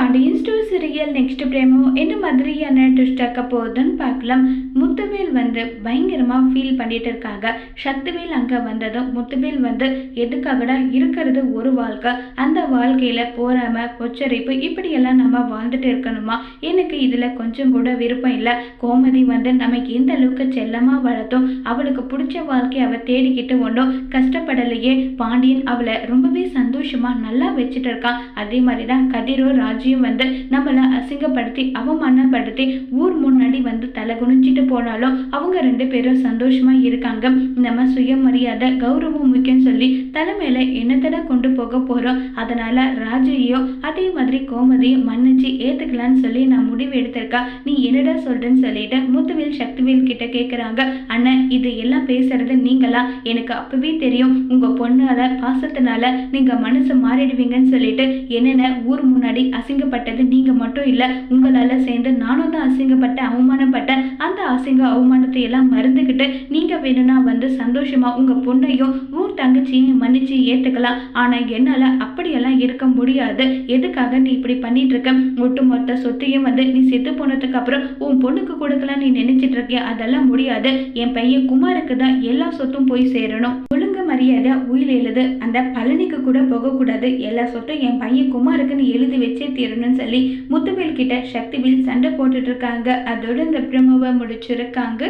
Pandian store serial next promo என்ன மாதிரியான twist ஆக்க போகுதுன்னு பார்க்கலாம். முத்துவேல் வந்து பயங்கரமாக ஃபீல் பண்ணிட்டு இருக்காங்க. சக்திவேல் அங்கே வந்ததும் முத்துவேல் வந்து எதுக்காகடா இருக்கிறது ஒரு வாழ்க்கை? அந்த வாழ்க்கையில் போறாம பொச்சரிப்பு இப்படியெல்லாம் நம்ம வாழ்ந்துட்டு இருக்கணுமா? எனக்கு இதில் கொஞ்சம் கூட விருப்பம் இல்லை. கோமதி வந்து நமக்கு எந்த அளவுக்கு செல்லமாக வளர்த்தோம். அவளுக்கு பிடிச்ச வாழ்க்கையை அவள் தேடிக்கிட்டு ஒன்றும் கஷ்டப்படலையே. பாண்டியன் அவளை ரொம்பவே சந்தோஷமாக நல்லா வச்சுட்டு இருக்கான். அதே மாதிரி தான் கதிரோ ராஜி பற்றியும் வந்து நம்மளை அசிங்கப்படுத்தி அவமானப்படுத்தி ஊர் முன்னாடி வந்து தலை குனிஞ்சிட்டு போனாலும் அவங்க ரெண்டு பேரும் சந்தோஷமா இருக்காங்க. நம்ம சுயமரியாதை கௌரவம் முக்கியம் சொல்லி தலைமையில என்னத்தட கொண்டு போக போறோம்? அதனால ராஜையோ அதே மாதிரி கோமதியும் மன்னிச்சு ஏத்துக்கலாம்னு சொல்லி நான் முடிவு எடுத்திருக்கா. நீ என்னடா சொல்றேன்னு சொல்லிட்டு முத்துவேல் சக்திவேல் கிட்ட கேக்குறாங்க. அண்ணன் இது எல்லாம் பேசுறது நீங்களா? எனக்கு அப்பவே தெரியும். உங்க பொண்ணால பாசத்தினால நீங்க மனசு மாறிடுவீங்கன்னு சொல்லிட்டு என்னென்ன ஊர் முன்னாடி அசிங்கப்பட்டது நீங்க மட்டும் இல்ல உங்களால சேர்ந்து நானும் தான் அசிங்கப்பட்ட அவங்க அந்த அசிங்க அவமானத்தை எல்லாம் மறந்துக்கிட்டு நீங்க வேணும்னா வந்து சந்தோஷமா உங்க பொண்ணையும் ஊர் தங்கச்சியும் மன்னிச்சு ஏத்துக்கலாம். ஆனா என்னால அப்படியெல்லாம் இருக்க முடியாது. எதுக்காக நீ இப்படி பண்ணிட்டு இருக்க? ஒட்டுமொத்த சொத்தையும் வந்து நீ செத்து போனதுக்கு அப்புறம் உன் பொண்ணுக்கு கொடுக்கலாம் நீ நினைச்சிட்டு இருக்கிய? அதெல்லாம் முடியாது. என் பையன் குமாருக்கு தான் எல்லா சொத்தும் போய் சேரணும். மரியாதை உயில் எழுது. அந்த பழனிக்கு கூட போகக்கூடாது. எல்லா சொட்டும் என் பையன் குமாருக்குன்னு எழுதி வச்சே தீரணும்னு சொல்லி முத்துவேல் கிட்ட சக்திவேல் சண்டை போட்டுட்டு இருக்காங்க. அதோட இந்த பிரமவை முடிச்சிருக்காங்க.